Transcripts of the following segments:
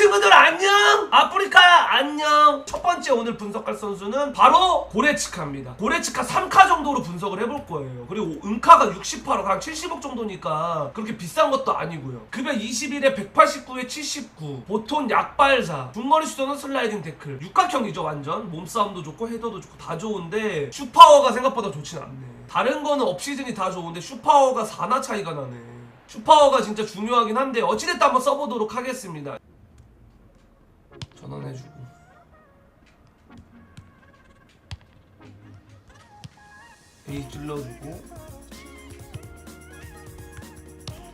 친구들 안녕! 아프리카야 안녕! 첫 번째 오늘 분석할 선수는 바로 고레츠카입니다. 고레츠카 3카 정도로 분석을 해볼 거예요. 그리고 은카가 68억, 한 70억 정도니까 그렇게 비싼 것도 아니고요. 급여 21에 189에 79. 보통 약발사. 중거리 슈터는 슬라이딩 태클. 육각형이죠 완전. 몸싸움도 좋고 헤더도 좋고 다 좋은데 슈파워가 생각보다 좋진 않네. 다른 거는 업시즌이 다 좋은데 슈파워가 4나 차이가 나네. 슈파워가 진짜 중요하긴 한데 어찌됐든 한번 써보도록 하겠습니다. 전환해주고. A 찔러주고.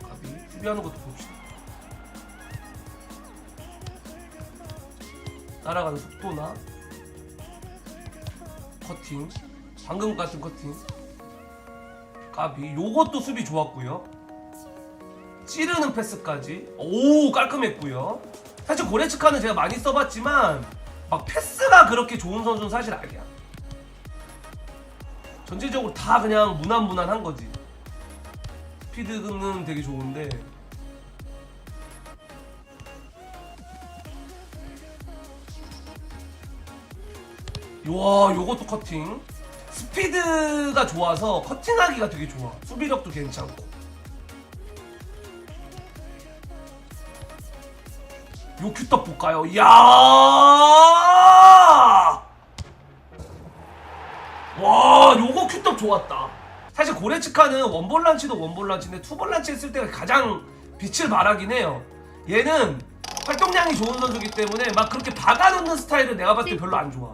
가비 수비하는 것도 봅시다. 따라가는 속도나 커팅 방금 같은 커팅 가비 요것도 수비 좋았고요. 찌르는 패스까지. 오 깔끔했고요 사실 고레츠카는 제가 많이 써봤지만 막 패스가 그렇게 좋은 선수는 사실 아니야. 전체적으로 다 그냥 무난무난한 거지. 스피드는 되게 좋은데. 와 요것도 커팅. 스피드가 좋아서 커팅하기가 되게 좋아. 수비력도 괜찮고 요 큐떡 볼까요? 이야! 와 요거 큐떡 좋았다. 사실 고레츠카는 원볼란치도 원볼란치인데 투볼란치 했을 때가 가장 빛을 발하긴 해요. 얘는 활동량이 좋은 선수기 때문에 막 그렇게 박아놓는 스타일은 내가 봤을 때 별로 안 좋아.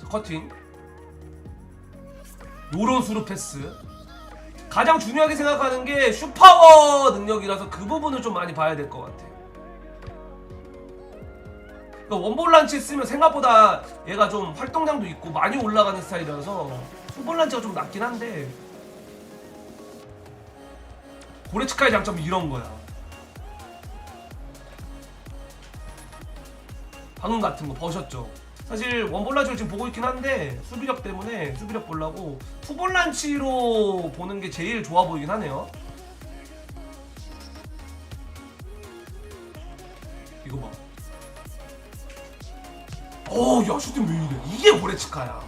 자, 커팅. 요런 수루 패스. 가장 중요하게 생각하는 게 슈파워 능력이라서 그 부분을 좀 많이 봐야 될 것 같아 그러니까 원볼란치 쓰면 생각보다 얘가 좀 활동량도 있고 많이 올라가는 스타일이라서 투볼란치가 좀 낫긴 한데 고레츠카의 장점은 이런 거야. 방금 같은 거 버셨죠. 사실 원볼란치를 지금 보고 있긴 한데 수비력 때문에 수비력 보려고 투볼란치로 보는 게 제일 좋아 보이긴 하네요 어, 야, 슈팅 왜 이래? 이게 고레츠카야.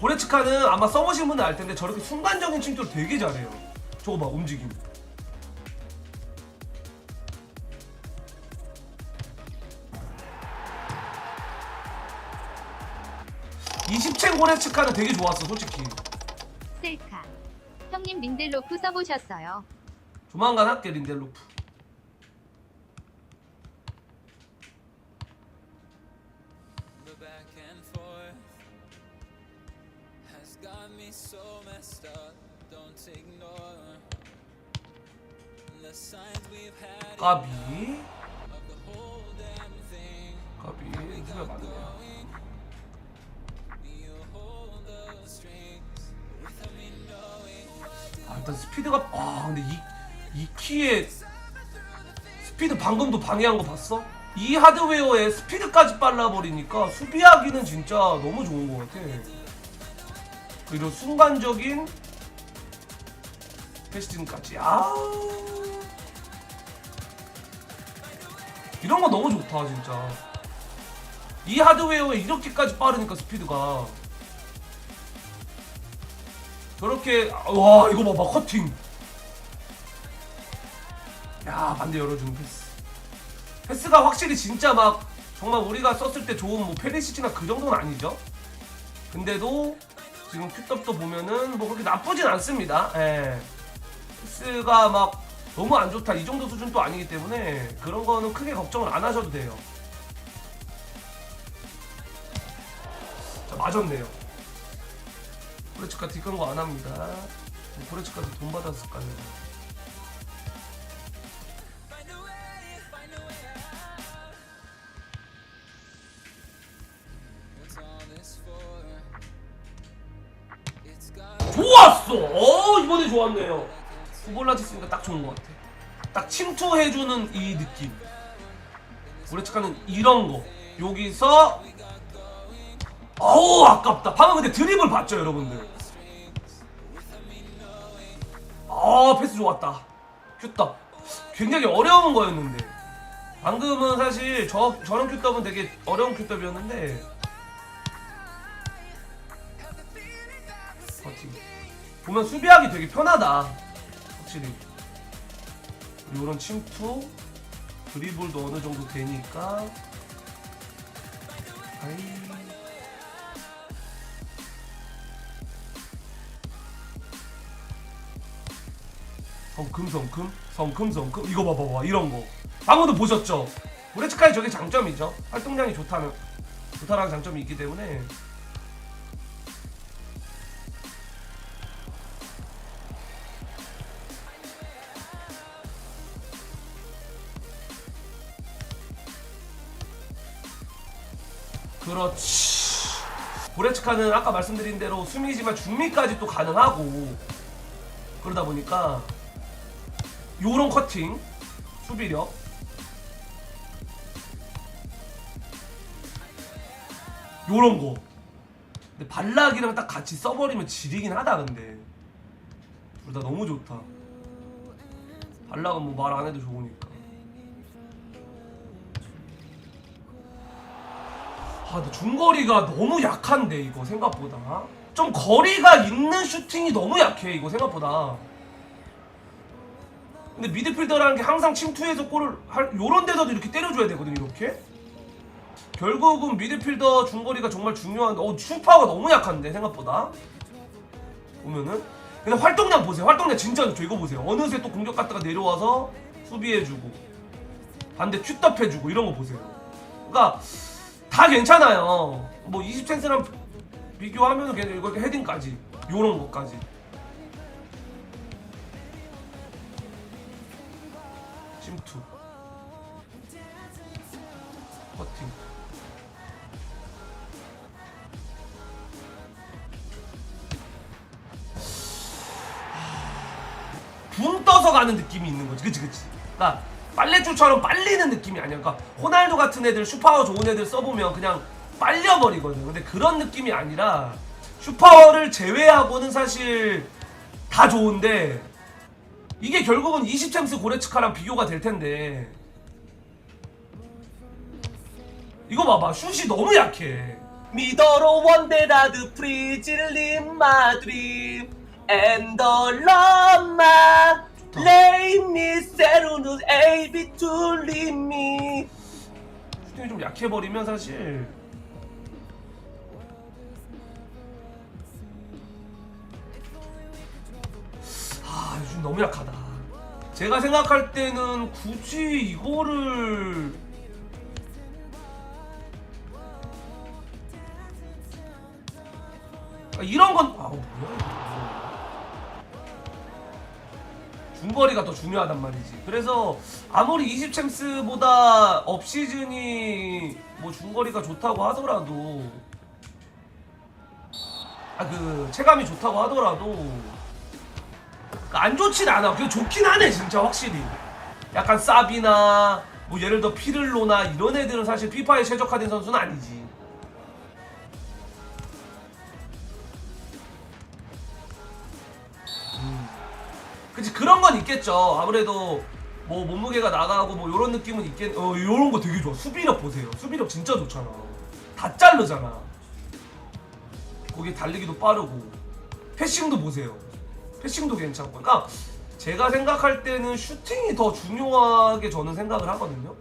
고레츠카는 아마 써보신 분들 알 텐데 저렇게 순간적인 침투를 되게 잘해요. 저거 봐, 움직임. 이십첸 고레츠카는 되게 좋았어, 솔직히. 셀카. 형님 린델로프 써보셨어요. 조만간 할게, 린델로프. Me so messed up. Don't ignore the signs we've had 까비. 까비. knowing what 아, 일단 스피드가 아 근데 이, 이 키에 스피드 방금도 방해한 거 봤어? 이 하드웨어에 스피드까지 빨라버리니까 수비하기는 진짜 너무 좋은 것 같아 그리고 순간적인 패스팅까지. 아. 이런 거 너무 좋다 진짜. 이 하드웨어에 이렇게까지 빠르니까 스피드가. 저렇게 와 이거 봐봐 커팅. 야 반대 열어주는 패스. 패스가 확실히 진짜 막 정말 우리가 썼을 때 좋은 뭐 페리시치나 그 정도는 아니죠? 근데도 지금 큐떡도 보면은 뭐 그렇게 나쁘진 않습니다 예. 패스가 막 너무 안 좋다 이 정도 수준도 아니기 때문에 그런 거는 크게 걱정을 안 하셔도 돼요 자 맞았네요 고레츠카 뒷광고 안 합니다. 고레츠카도 돈 받았을까요? 어, 이번에 좋았네요. 후볼라치 쓰니까 딱 좋은 것 같아. 딱 침투해주는 이 느낌. 고레츠카는 이런 거. 여기서 어우 아깝다. 방금 근데 드립을 봤죠 여러분들. 아 패스 좋았다. 큐떡. 굉장히 어려운 거였는데. 방금은 사실 저 저런 큐더은 되게 어려운 큐더이었는데 버티 보면 수비하기 되게 편하다. 확실히. 이런 침투 드리블도 어느 정도 되니까. 아이. 성큼 성큼 성큼 성큼. 이거 봐봐 봐 이런 거. 방금도 보셨죠? 고레츠카의 저게 장점이죠. 활동량이 좋다는 좋다라는 장점이 있기 때문에 그렇지. 고레츠카는 아까 말씀드린 대로 수미지만 중미까지 또 가능하고. 그러다 보니까 요런 커팅 수비력. 요런 거. 근데 발락이랑 딱 같이 써버리면 지리긴 하다 근데. 둘 다 너무 좋다. 발락은 뭐 말 안 해도 좋으니까 아 근데 중거리가 너무 약한데 이거 생각보다. 좀 거리가 있는 슈팅이 너무 약해 이거 생각보다. 근데 미드필더라는 게 항상 침투해서 골을 할 요런 데서도 이렇게 때려줘야 되거든 이렇게. 결국은 미드필더 중거리가 정말 중요한데 어 슈퍼가 너무 약한데 생각보다. 보면은. 근데 활동량 보세요. 활동량 진짜 좋죠. 이거 보세요. 어느새 또 공격 갔다가 내려와서 수비해주고 반대 큐떡 해주고 이런 거 보세요. 그러니까 다 괜찮아요. 뭐 20센스랑 비교하면은 그냥 이거 헤딩까지 요런 것까지. 침투 커팅. 붕 떠서 가는 느낌이 있는 거지. 그치 그치. 그러니까 빨래줄처럼 빨리는 느낌이 아니야. 그러니까 호날두 같은 애들 슈퍼 좋은 애들 써보면 그냥 빨려버리거든. 근데 그런 느낌이 아니라 슈퍼를 제외하고는 사실 다 좋은데 이게 결국은 20챔스 고레츠카랑 비교가 될 텐데. 이거 봐봐. 슛이 너무 약해. 미더로 원데라드 프리질린 마드림 엔더 럼마 레이미 세루누 에이비 툴리미 슈팅이 좀 약해버리면 사실. 아 요즘 너무 약하다. 제가 생각할 때는 굳이 이거를 아, 이런 건 중거리가 더 중요하단 말이지. 그래서 아무리 20챔스보다 업시즌이 뭐 중거리가 좋다고 하더라도 아 그 체감이 좋다고 하더라도 그안 좋진 않아. 그 좋긴 하네 진짜 확실히. 약간 사비나 뭐 예를 들어 피를로나 이런 애들은 사실 피파에 최적화된 선수는 아니지. 그치 그런 건 있겠죠. 아무래도 뭐 몸무게가 나가고 뭐 이런 느낌은 있겠 어 이런 거 되게 좋아. 수비력 보세요. 수비력 진짜 좋잖아. 다 자르잖아. 거기 달리기도 빠르고. 패싱도 보세요. 패싱도 괜찮고. 그러니까 제가 생각할 때는 슈팅이 더 중요하게 저는 생각을 하거든요.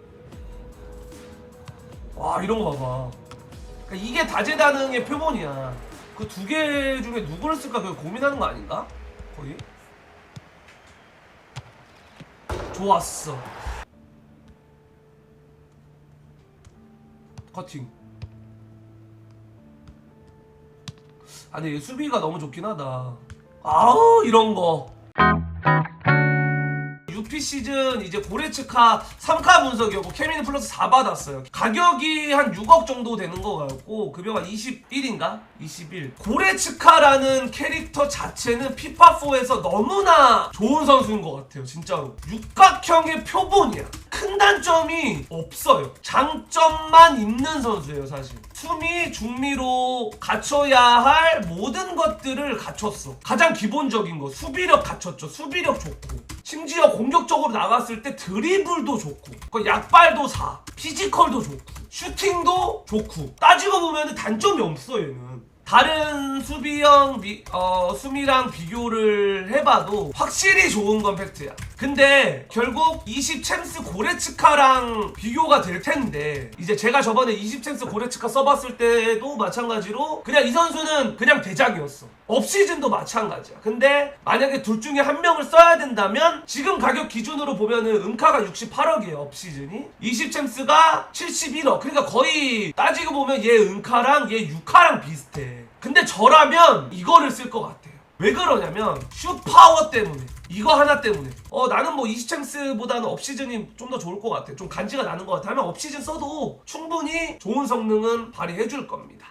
와 이런 거 봐봐. 그러니까 이게 다재다능의 표본이야. 그 두 개 중에 누구를 쓸까 그 고민하는 거 아닌가? 거의 좋았어. 커팅. 아, 얘 수비가 너무 좋긴 하다. 아우, 이런 거. 시즌 이제 고레츠카 3카 분석이었고 케미는 플러스 4 받았어요. 가격이 한 6억 정도 되는 거 같고 급여가 21인가? 21. 고레츠카라는 캐릭터 자체는 피파4에서 너무나 좋은 선수인 것 같아요. 진짜로. 육각형의 표본이야. 큰 단점이 없어요. 장점만 있는 선수예요, 사실. 수미, 중미로 갖춰야 할 모든 것들을 갖췄어. 가장 기본적인 거 수비력 갖췄죠. 수비력 좋고 심지어 공격적으로 나갔을 때 드리블도 좋고 그 약발도 4 피지컬도 좋고 슈팅도 좋고. 따지고 보면 단점이 없어 얘는 다른 수비형 비, 어, 수미랑 비교를 해봐도 확실히 좋은 건 팩트야. 근데 결국 20 챔스 고레츠카랑 비교가 될 텐데 이제 제가 저번에 20 챔스 고레츠카 써봤을 때도 마찬가지로 그냥 이 선수는 그냥 대장이었어. 업시즌도 마찬가지야. 근데 만약에 둘 중에 한 명을 써야 된다면 지금 가격 기준으로 보면은 음카가 68억이에요. 업시즌이 20 챔스가 71억. 그러니까 거의 따지고 보면 얘 음카랑 얘 6카랑 비슷해. 근데 저라면 이거를 쓸 것 같아요. 왜 그러냐면 슈파워 때문에 이거 하나 때문에. 어 나는 뭐 이시챔스보다는 업시즌이 좀 더 좋을 것 같아. 좀 간지가 나는 것 같아. 하면 업시즌 써도 충분히 좋은 성능은 발휘해 줄 겁니다